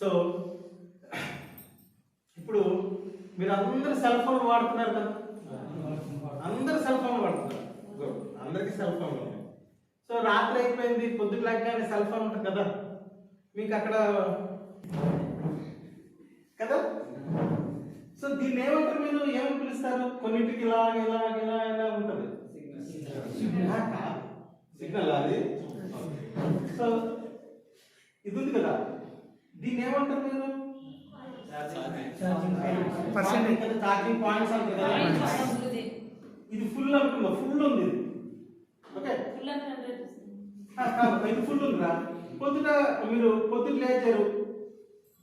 So ఇప్పుడు మీరు అందరు సెల్ ఫోన్ వాడుతున్నారు కదా? అందరు సెల్ ఫోన్ వాడుతున్నారు. అందరికీ సెల్ ఫోన్ ఉన్నాయి. సో రాత్రి అయిపోయింది పొద్దున లేకగానే సెల్ ఫోన్ ఉంటుంది కదా? మీకు అక్కడ కదా? సో దీన్ని ఏమంటారు మీరు? ఏమని పిలుస్తారు? కొన్నింటికి ఇలా ఇలా ఇలా ఇలా ఉంటుంది. సిగ్నల్. అది. సో ఇది ఉంది కదా? దీన్ని ఏమంటారు మీరు. ఛార్జింగ్ పాయింట్స్ అంటారు ఇది ఫుల్ అనుకుందా ఫుల్ ఉంది ఇది. ఓకే ఇది ఫుల్ ఉందిరా. పొద్దుట మీరు పొద్దుట లేచారు.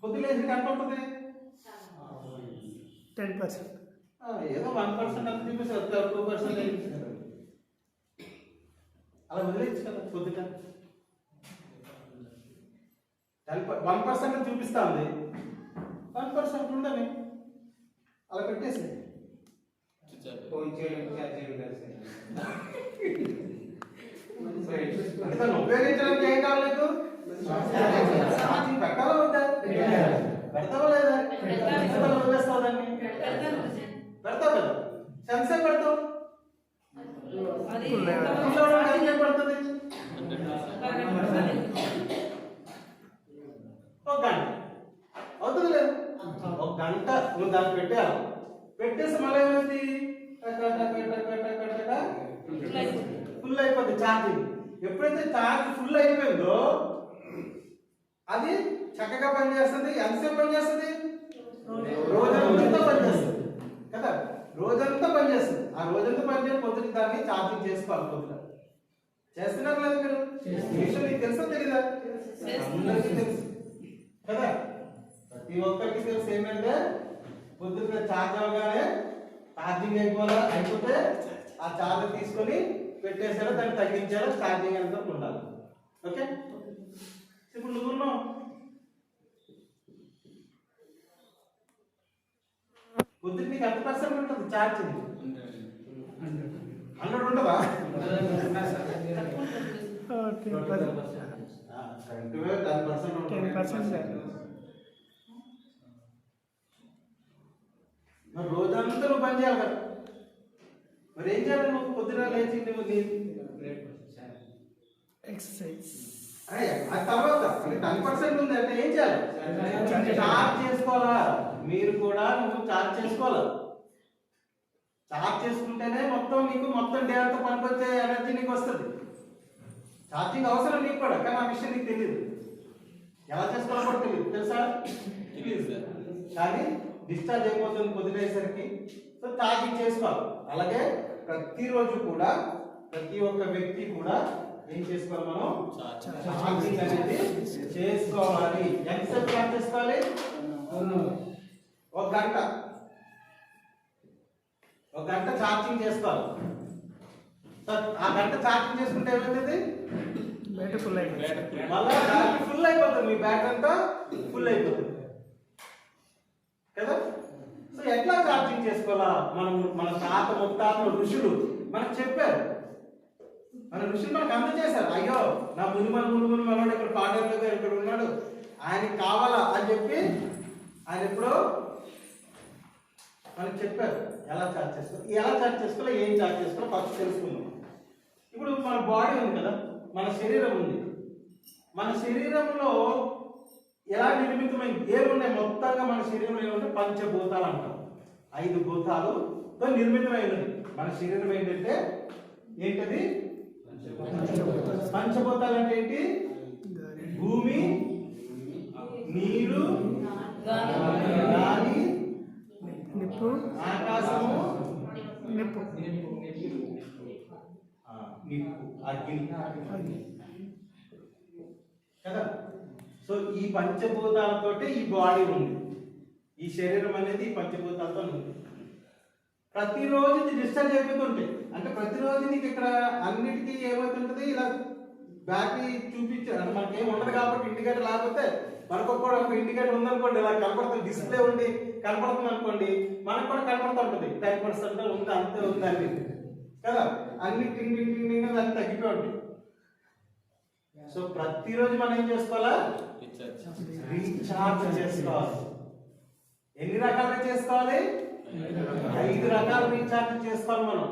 పొద్దుట లేచి కనపడుతుంది టెన్ పర్సెంట్ ఆ, ఏదో వన్ పర్సెంట్ అంత చూపిస్తారు టూ పర్సెంట్ అలా వదిలేచ్చు కదా పొద్దుట వన్ పర్సెంట్ చూపిస్తా ఉంది వన్ పర్సెంట్ ఉండని. అలా పెట్టేసి ఉపయోగించడానికి ఏం పెట్టాలా వద్దా? పెడతావా లేదా? పెడతావా వదిలేస్తావు దాన్ని పెడతావు కదా. సెన్సర్ పెడతావు. పడుతుంది ఒక గంట అవుతుంది లేదు ఒక గంట నువ్వు దాన్ని పెట్టేయాలి పెట్టేసి మళ్ళీ ఏమైంది? ఫుల్ అయిపోద్ది ఛార్జింగ్ ఎప్పుడైతే ఛార్జ్ ఫుల్ అయిపోయిందో అది చక్కగా పనిచేస్తుంది. ఎంతసేపు పనిచేస్తుంది? రోజంతా పనిచేస్తుంది. కదా? రోజంతా పనిచేస్తుంది. ఆ రోజంతా పనిచేసి పొద్దున దాన్ని ఛార్జింగ్ చేసుకోవాలి పొద్దున చేస్తున్నారు లేదు మీరు? విషయం నీకు తెలుసా తెలీదా? అందరికీ తెలుసు. కదా? ప్రతి ఒక్కరికి తెలుసు ఏంటంటే పొద్దున్న ఛార్జ్ అవగానే ఛార్జింగ్ అయిపోవాలా అయిపోతే ఆ ఛార్జర్ తీసుకొని పెట్టేసారో దాన్ని తగ్గించారో ఛార్జింగ్ అంతా ఉండాలి. ఓకే? ఇప్పుడు నువ్వు ఉన్నావు పొద్దున్న నీకు ఎంత పర్సెంట్ ఉంటుంది ఛార్జింగ్ హండ్రెడ్ ఉండదా ten percent. Ten percent ten percent sir మరి రోజంతా నువ్వు పని చేయాలి కదా. మరి ఏం చేయాలి నువ్వు? పొద్దున లేచి నువ్వు నీ ఎక్సర్సైజ్ అయ్య, ఆ తర్వాత టెన్ పర్సెంట్ ఉంది అంటే ఏం చేయాలి? చార్జ్ చేసుకోవాలా? మీరు కూడా నువ్వు చార్జ్ చేసుకోవాలా? చార్జ్ చేసుకుంటేనే మొత్తం నీకు మొత్తం డే అంతా పనికొచ్చే ఎనర్జీ నీకు వస్తుంది. ఛార్జింగ్ అవసరం నీకు కూడా కానీ ఆ విషయం నీకు తెలియదు ఎలా చేసుకోవాలో కూడా తెలియదు తెలుసా? కానీ డిశ్చార్జ్ అయిపోతుంది పొద్దునేసరికి సో ఛార్జింగ్ చేసుకోవాలి అలాగే ప్రతిరోజు కూడా ప్రతి ఒక్క వ్యక్తి కూడా ఏం చేసుకోవాలి మనం? ఛార్జింగ్ అనేది చేసుకోవాలి. ఎంతసేపు ఛార్జ్ చేసుకోవాలి? ఒక గంట. ఒక గంట ఛార్జింగ్ చేసుకోవాలి. ఆ గంట ఛార్జింగ్ చేసుకుంటే ఏమవుతుంది బయట ఫుల్ అయిపోయింది మళ్ళా బ్యాటరీ ఫుల్ అయిపోతుంది. మీ బ్యాటరీ అంతా ఫుల్ అయిపోతుంది. కదా? సో ఎట్లా ఛార్జింగ్ చేసుకోవాలా? మనం మన తాత ముత్తాతలు ఋషులు మనకు చెప్పారు. మన ఋషులు మనకు అందజేశారు. అయ్యో నా మునిమని మునిమని మనోడు ఇక్కడ పాడేరు ఇక్కడ ఉన్నాడు. ఆయనకి కావాలా అని చెప్పి ఆయన ఎప్పుడు మనకు చెప్పారు. ఎలా ఛార్జ్ చేసుకోవాలి? ఎలా ఛార్జ్ చేసుకోవాలి ఏం ఛార్జ్ చేసుకోవాలో ఫస్ట్ తెలుసుకుందాం. ఇప్పుడు మన బాడీ ఉంది కదా? మన శరీరం ఉంది. మన శరీరంలో ఎలా నిర్మితమైంది ఏమున్నాయి మొత్తంగా మన శరీరంలో ఏముంటే పంచభూతాలు అంటాం. ఐదు భూతాలుతో నిర్మితమైనది. మన శరీరం ఏంటంటే? ఏంటది? పంచభూతాలు అంటే ఏంటి? భూమి నీరు గాలి నిప్పు ఆకాశము నిప్పు. ఆ, నిప్పు అగ్ని. కదా? సో ఈ పంచభూతాలతోటి ఈ బాడీ ఉంది. ఈ శరీరం అనేది ఈ పంచభూతాలతో ఉంది. ప్రతిరోజు ఇది డిశ్చార్జ్ అయిపోతుంటాయి అంటే ప్రతిరోజు నీకు ఇక్కడ అన్నిటికీ ఏమవుతుంటుంది ఇలా బ్యాటరీ చూపించారు అంటే మనకి ఏమి ఉండదు కాబట్టి ఇండికేటర్ లేకపోతే మనకు కూడా ఒక ఇండికేటర్ ఉందనుకోండి ఇలా కనపడుతుంది డిస్ప్లే ఉండి కనపడుతుంది అనుకోండి మనకు కూడా కనపడుతూ ఉంటుంది. టెన్ పర్సెంట్ ఉంది అంతే ఉంది అని. కదా? అన్ని టింగ్ టింగ్ టింగ్ అన్ని తగ్గిపోయి ఉంటాయి. సో ప్రతిరోజు మనం ఏం చేసుకోవాలా? రీఛార్జ్ చేసుకోవాలి. ఎన్ని రకాలుగా చేసుకోవాలి? ఐదు రకాల రీఛార్జ్ చేసుకోవాలి మనం.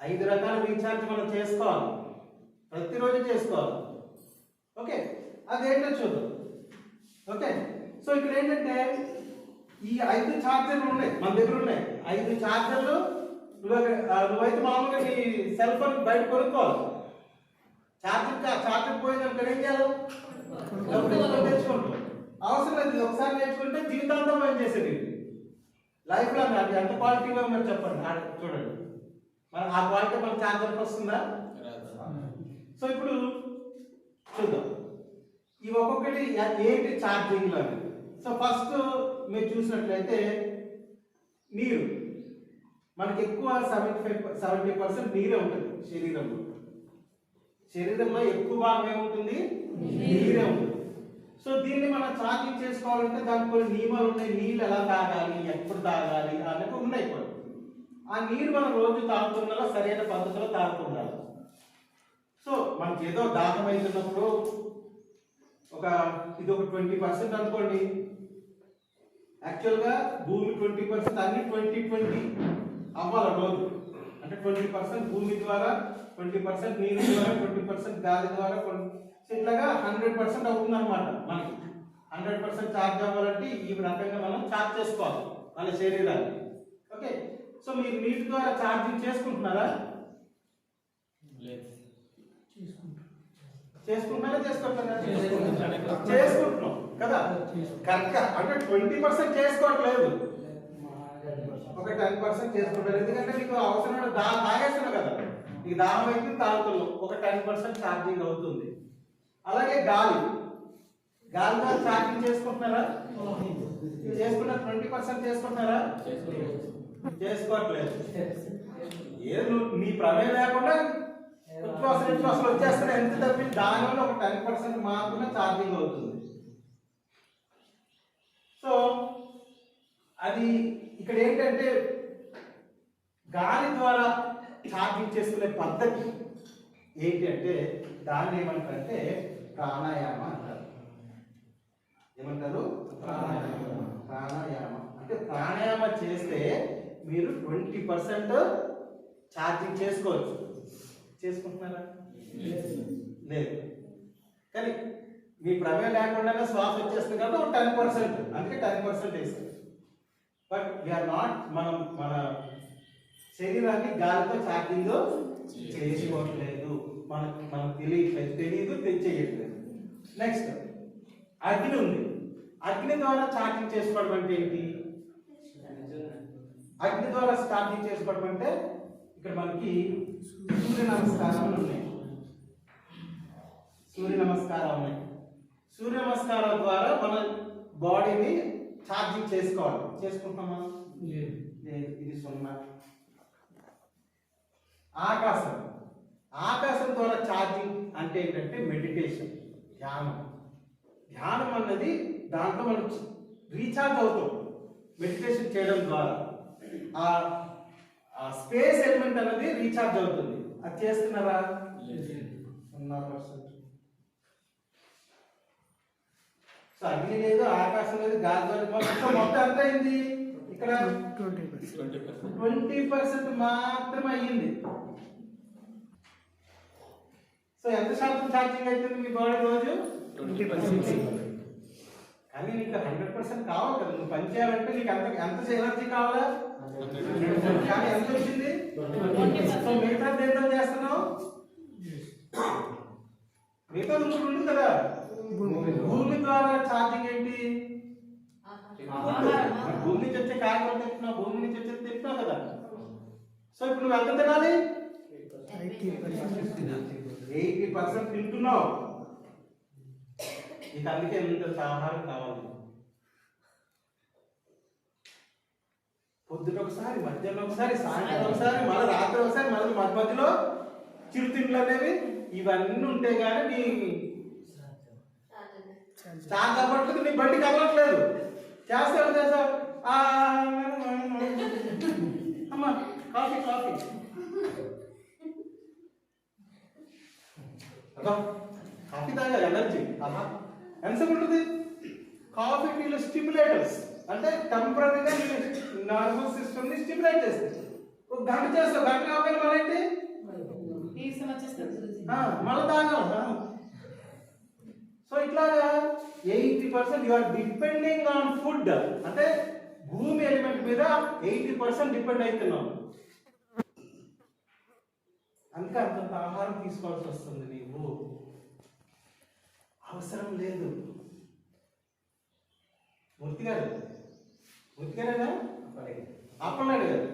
ఐదు రకాల రీఛార్జ్ మనం చేసుకోవాలి. ప్రతిరోజు చేసుకోవాలి. ఓకే అదేంటో చూద్దాం. ఓకే సో ఇక్కడ ఏంటంటే ఈ ఐదు ఛార్జర్లు ఉన్నాయి మన దగ్గర ఉన్నాయి. ఐదు ఛార్జర్లు నువ్వు నువ్వైతే మామూలుగా నీ సెల్ ఫోన్ బయట కొనుక్కోవాలి. ఛార్జర్ ఛార్జర్ పోయిందనుకో ఏం చేయాలి? తెచ్చుకుంటాం. అవసరం లేదు ఒకసారి నేర్చుకుంటే జీవితాంతం పని చేసేది? లైఫ్ లాంగ్ అది ఎంత క్వాలిటీగా ఉందో చెప్పండి. చూడండి. మరి ఆ క్వాలిటీ మన ఛార్జర్కి వస్తుందా? సో ఇప్పుడు చూద్దాం. ఇవి ఒక్కొక్కటి ఏంటి ఛార్జింగ్ అని సో ఫస్ట్ మీరు చూసినట్లయితే నీరు. మనకి ఎక్కువ సెవెంటీ ఫైవ్ సెవెంటీ పర్సెంట్ నీరే ఉంటుంది శరీరంలో. శరీరంలో ఎక్కువ భాగం ఏముంటుంది? నీరే. ఉంటుంది సో దీన్ని మనం చాకింగ్ చేసుకోవాలంటే దానికి కొన్ని నియమాలు ఉన్నాయి. నీళ్ళు ఎలా తాగాలి? ఎప్పుడు తాగాలి? అనేవి ఉన్నాయి ఇప్పుడు ఆ నీరు మనం రోజు తాగుతుండాలా సరైన పద్ధతిలో తాగుతుండాలి. సో మనకి ఏదో దాహం అవుతున్నప్పుడు ఒక ఇది ఒక ట్వంటీ పర్సెంట్ అనుకోండి. యాక్చువల్గా భూమి ట్వంటీ పర్సెంట్ అన్ని ట్వంటీ ట్వంటీ అవ్వాలి రోజు. అంటే ట్వంటీ పర్సెంట్ భూమి ద్వారా ట్వంటీ పర్సెంట్ నీరు ద్వారా ట్వంటీ పర్సెంట్ గాలి ద్వారా ఇట్లాగా హండ్రెడ్ పర్సెంట్ అవుతుంది అనమాట మనకి. హండ్రెడ్ పర్సెంట్ ఛార్జ్ అవ్వాలంటే ఈ రకంగా మనం ఛార్జ్ చేసుకోవాలి మన శరీరాన్ని ఓకే? సో మీరు నీటి ద్వారా ఛార్జింగ్ చేసుకుంటున్నారా? చేసుకుంటున్నారా చేసుకోవట్లేదా చేసుకుంటున్నాం. కదా? కరెక్ట్ అంటే ట్వంటీ పర్సెంట్ చేసుకోవట్లేదు. ఒక టెన్ పర్సెంట్ చేసుకుంటారు. ఎందుకంటే నీకు అవసరమైన దా తాగేస్తున్నావు కదా. ఈ దాహం అయితే తాగుతున్నావు ఒక టెన్ పర్సెంట్ ఛార్జింగ్ అవుతుంది. అలాగే గాలి. గాలి మీద ఛార్జింగ్ చేసుకుంటున్నారా? చేసుకున్న ట్వంటీ పర్సెంట్ చేసుకుంటున్నారా? చేసుకోవట్లేదు. ఏదో మీ నీ ప్రమేయం లేకుండా ఉచ్ఛ్వాస నిశ్వాసాలు వచ్చేస్తున్నాయి ఎంత తప్పి దానివల్ల ఒక టెన్ పర్సెంట్ మాత్రమే ఛార్జింగ్ అవుతుంది. సో అది ఇక్కడ ఏంటంటే గాలి ద్వారా ఛార్జింగ్ చేసుకునే పద్ధతి ఏంటి అంటే దాన్ని ఏమంటారంటే ప్రాణాయామ అంటారు. ఏమంటారు? ప్రాణాయామ. ప్రాణాయామ. అంటే ప్రాణాయామ చేస్తే మీరు ట్వంటీ పర్సెంట్ ఛార్జింగ్ చేసుకోవచ్చు. చేసుకుంటున్నారా? లేదు. కానీ మీ ప్రమేయం లేకుండానే శ్వాస వచ్చేస్తుంది కాబట్టి ఒక టెన్ పర్సెంట్. అందుకే టెన్ పర్సెంట్ వేస్తారు. బట్ వీఆర్ నాట్ మనం మన శరీరాన్ని గాలితో ఛార్జింగ్ చేసుకోవట్లేదు మనకు మనకు తెలియట్లేదు తెలియదు తెచ్చేయట్లేదు నెక్స్ట్ అగ్ని ఉంది. అగ్ని ద్వారా ఛార్జింగ్ చేసుకోవడం అంటే ఏంటి? అగ్ని ద్వారా ఛార్జింగ్ చేసుకోవడం అంటే ఇక్కడ మనకి సూర్య నమస్కారాలు ఉన్నాయి. సూర్య నమస్కారాలు ఉన్నాయి. సూర్య నమస్కారాల ద్వారా మన బాడీని ఛార్జింగ్ చేసుకోవాలి. చేసుకుంటున్నామా? లేదు. ఇది సున్నా. ఆకాశం. ఆకాశం ద్వారా ఛార్జింగ్ అంటే ఏంటంటే మెడిటేషన్ ధ్యానం. ధ్యానం అన్నది దాంట్లో మనం రీఛార్జ్ అవుతాం. మెడిటేషన్ చేయడం ద్వారా. ఆ స్పేస్ ఎలిమెంట్ అన్నది రీఛార్జ్ అవుతుంది. అది చేస్తున్నారా? సో అగ్ని లేదు ఆకాశం లేదు గాలి మొత్తం మొత్తం ఎంత అయింది ట్వంటీ పర్సెంట్ మాత్రమే అయ్యింది. సో ఎంత శాతం ఛార్జింగ్ అవుతుంది మీ బాడీ రోజు? Twenty percent. కానీ నీకు హండ్రెడ్ పర్సెంట్ కావాలి కదా. నువ్వు పని చేయాలంటే నీకు ఎంత ఎంత ఎనర్జీ కావాలా? కానీ ఎంత వచ్చింది? సో మిగతా దేంతో చేస్తున్నావు? మిగతా నువ్వు ఉంది కదా. భూమి. ద్వారా ఛార్జింగ్ ఏంటి? భూమి నుంచి వచ్చే కాయగూరలు తింటున్నావు భూమి నుంచి వచ్చేది తింటున్నావు కదా. సో ఇప్పుడు నువ్వు ఎంత తినాలి? ఎయిటీ పర్సెంట్ ఎయిటీ పర్సెంట్ తింటున్నావు. నీకు అందుకే ఎంత ఆహారం కావాలి. పొద్దున ఒకసారి మధ్యాహ్నం ఒకసారి సాయంత్రం ఒకసారి మళ్ళీ రాత్రి ఒకసారి మళ్ళీ మధ్య మధ్యలో చిరుతిండ్లు అనేవి ఇవన్నీ ఉంటే కానీ నీ స్టార్ట్ అవ్వట్లేదు నీ బండి కదలట్లేదు. చేస్తావు చేస్తావు అమ్మా కాఫీ కాఫీ. అబ్బా కాఫీ తాగా ఎనర్జీ. ఆహా ఎంతసేపు ఉంటుంది? కాఫీ టీలో స్టిమ్యులేటర్స్ అంటే టెంపరీగా నర్వస్ సిస్టమ్ని స్టిమ్యులేట్ చేస్తుంది. ఒక గంట చేస్తావు గంట కావాలి మళ్ళీ ఏంటి? మళ్ళీ తాగాలి. సో ఇట్లాగా eighty percent you are depending on food అంటే భూమి ఎలిమెంట్ మీద ఎయిటీ పర్సెంట్ డిపెండ్ అవుతున్నావు అందుకే అంతంత ఆహారం తీసుకోవాల్సి వస్తుంది నీవు. అవసరం లేదు. మూర్తి గారు మూర్తి గారేనా? అప్పన్నాడు గారు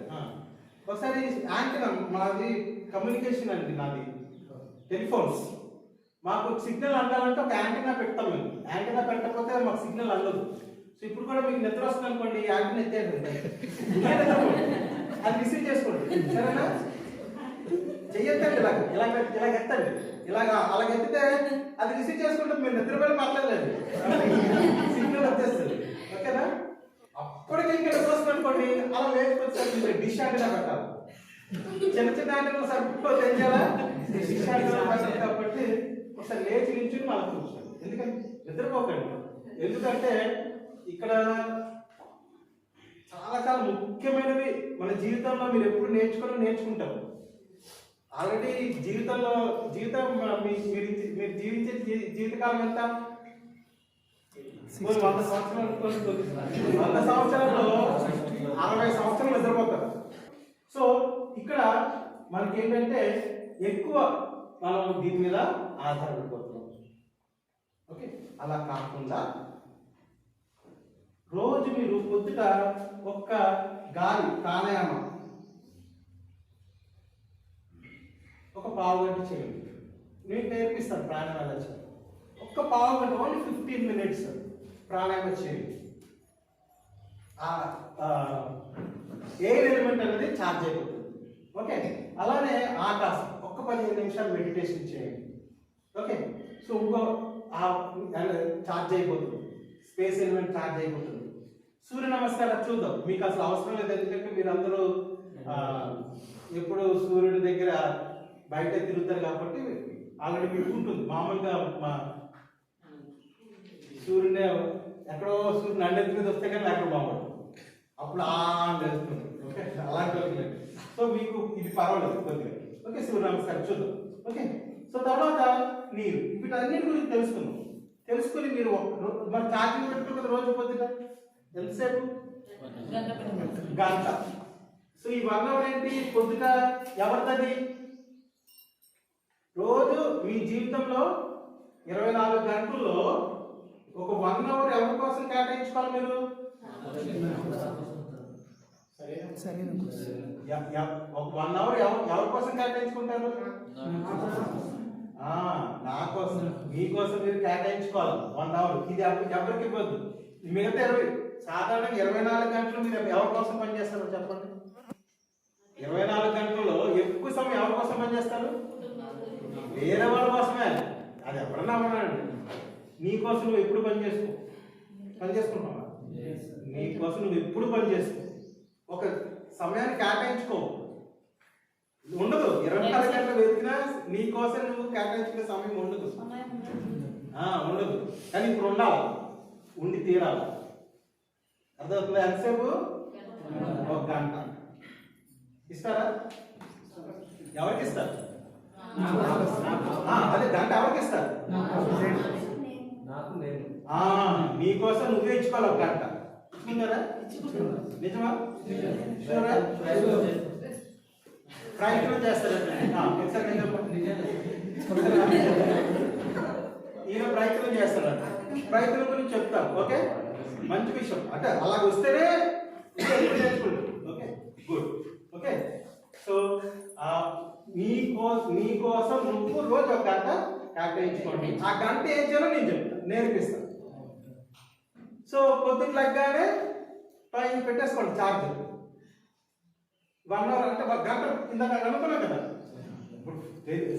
ఒకసారి యాంటీనా మాది కమ్యూనికేషన్ అండి నాది టెలిఫోన్స్. మాకు సిగ్నల్ అందాలంటే ఒక యాంటీనా పెడతాం మేము. యాంటీనా పెట్టకపోతే మాకు సిగ్నల్ అందదు. సో ఇప్పుడు కూడా మీకు నిద్ర వస్తుంది అనుకోండి యాంటీనా ఎత్తేయండి. అది రిసీవ్ చేసుకోండి. సరేనా? చెయ్యొద్దండి ఇలాగ. ఇలా ఇలాగ ఎత్తండి. ఇలాగ అలాగ ఎత్తితే అది రిసీవ్ చేసుకుంటే మీరు నిద్రపోయి మాట్లాడలేదు. సిగ్నల్ వచ్చేస్తుంది. ఓకేనా? అప్పటికి ఇంకా నిద్ర వస్తుంది అనుకోండి అలా లేకపోతే మీరు డిష్ యాంటీనా పెట్టాలి చిన్న చిన్న యాంటీనా సరిపోతే ఏం చేయాలా? డిష్ యాంటీనా పెట్టాలి కాబట్టి ఒకసారి లేచి నించుని మళ్ళీ కూర్చోండి ఎందుకంటే నిద్రపోకండి. ఎందుకంటే ఇక్కడ చాలా చాలా ముఖ్యమైనవి మన జీవితంలో మీరు ఎప్పుడు నేర్చుకొని నేర్చుకుంటారు. ఆల్రెడీ జీవితంలో జీవితం మీరు మీరు జీవించే జీవితకాలం ఎంత? వంద సంవత్సరాలు. వంద సంవత్సరాల్లో అరవై సంవత్సరాలు నిద్రపోతారు. సో ఇక్కడ మనకి ఏంటంటే ఎక్కువ మనం దీని మీద ఆధారపడిపోతున్నాం. ఓకే? అలా కాకుండా రోజు మీరు పొద్దుట ఒక్క గాలి ప్రాణాయామం ఒక పావు గంట చేయండి. నేను నేర్పిస్తాను ప్రాణాయామం చేయండి ఒక్క పావు గంట ఓన్లీ ఫిఫ్టీన్ మినిట్స్ ప్రాణాయామం చేయండి. ఎయిర్ ఎలిమెంట్ అనేది ఛార్జ్ అయిపోతుంది. ఓకే? అలానే ఆకాశం. ఒక్క పదిహేను నిమిషాలు మెడిటేషన్ చేయండి. ఓకే సో ఇంకో ఛార్జ్ అయిపోతుంది. స్పేస్ ఎలిమెంట్ ఛార్జ్ అయిపోతుంది. సూర్య నమస్కారం చూద్దాం. మీకు అసలు అవసరం లేదు ఎందుకంటే మీరు అందరూ ఎప్పుడు సూర్యుడి దగ్గర బయట తిరుగుతారు కాబట్టి ఆల్రెడీ మీకు ఉంటుంది. మామూలుగా మా సూర్యుడే ఎక్కడో సూర్యుని అండెత్తి మీద వస్తే కానీ అక్కడ బాగుంటుంది. అప్పుడు ఆ అని ఓకే అలాంటి సో మీకు ఇది పర్వాలేదు కొద్దిగా. ఓకే సూర్య చూద్దాం. ఓకే సో తర్వాత నీరు. వీటన్నిటి గురించి తెలుసుకుందాం. తెలుసుకుని మీరు మన ఛార్జింగ్ పెట్టుకున్న రోజు పొద్దుట ఎంతసేపు? గంట. గంట సో ఈ వన్ అవర్ ఏంటి? పొద్దుట ఎవరిది రోజు మీ జీవితంలో ఇరవై నాలుగు గంటల్లో ఒక వన్ అవర్ ఎవరి కోసం కేటాయించుకోవాలి మీరు? ఒక వన్ అవర్ ఎవరు ఎవరి కోసం కేటాయించుకుంటారు? ఆ, నా కోసం. మీ కోసం మీరు కేటాయించుకోవాలి. వన్ అవర్ ఇది ఎవ- ఎవరికి ఇవ్వద్దు? మిగతా ఇరవై సాధారణంగా ఇరవై నాలుగు గంటలు మీరు ఎవరి కోసం పనిచేస్తారు చెప్పండి? ఇరవై నాలుగు గంటల్లో ఎక్కువ సమయం ఎవరి కోసం పనిచేస్తారు వేరే వాళ్ళ కోసమే. అది ఎవరన్నా అవ్వనండి. నీ కోసం నువ్వు ఎప్పుడు పని చేసుకో? పని చేసుకుంటావా నీ కోసం నువ్వు ఎప్పుడు పని చేసుకో? ఒక సమయాన్ని కేటాయించుకో. ఉండదు. ఇరవై నాలుగు గంటలు వెతికినా నీ కోసం నువ్వు కేటాయించుకునే సమయం ఉండదు. ఉండదు. ఆ, ఉండదు. కానీ ఇప్పుడు ఉండాలి. ఉండి తీరాలి. అర్థమవుతుందా? ఎంతసేపు? ఒక గంట. ఇస్తారా? ఎవరికి ఇస్తారు? ఆ, అదే గంట ఎవరికి ఇస్తారు? నాకు నేను. ఆ, నీకోసం నువ్వే ఇచ్చుకోవాలి ఒక గంట. ఇచ్చుకున్నారా నిజమా? ప్రయత్నం చేస్తారా? ఆ, ఒకసారి నేను చెప్పండి. ఈయన ప్రయత్నం చేస్తాడు ప్రయత్నం గురించి చెప్తాం ఓకే? మంచి విషయం. అంటే అలాగ వస్తేనే ఇంకా ఓకే? Good okay? సో మీ కోసం నీ కోసం నువ్వు రోజు ఒక గంట కేటాయించుకోండి. ఆ గంట ఏం చేయాలో నేను చెప్తాను నేర్పిస్తాను సో పొద్దున్న లెగ్గానే పైన పెట్టేసుకోండి ఛార్జ్ వన్ అవర్ అంటే ఒక గంట ఇందాక అనుకున్నాం కదా. ఇప్పుడు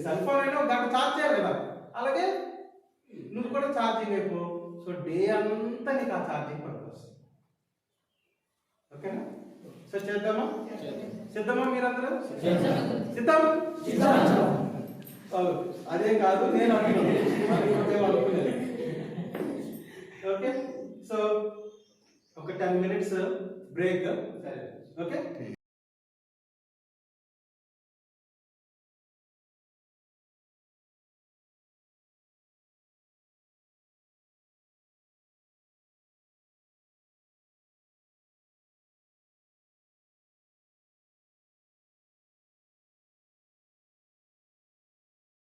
సెల్ ఫోన్ అయినా ఒక గంట ఛార్జ్ చేయాలి కదా. అలాగే నువ్వు కూడా ఛార్జింగ్ అయిపో సో డే అంతా నీకు ఆ ఛార్జింగ్ పనికొస్తుంది ఓకేనా? సో చేద్దామా? సిద్ధమా మీరందరూ? సిద్ధం అదేం కాదు నేను అనుకున్నాను 10 minutes uh, break. Okay.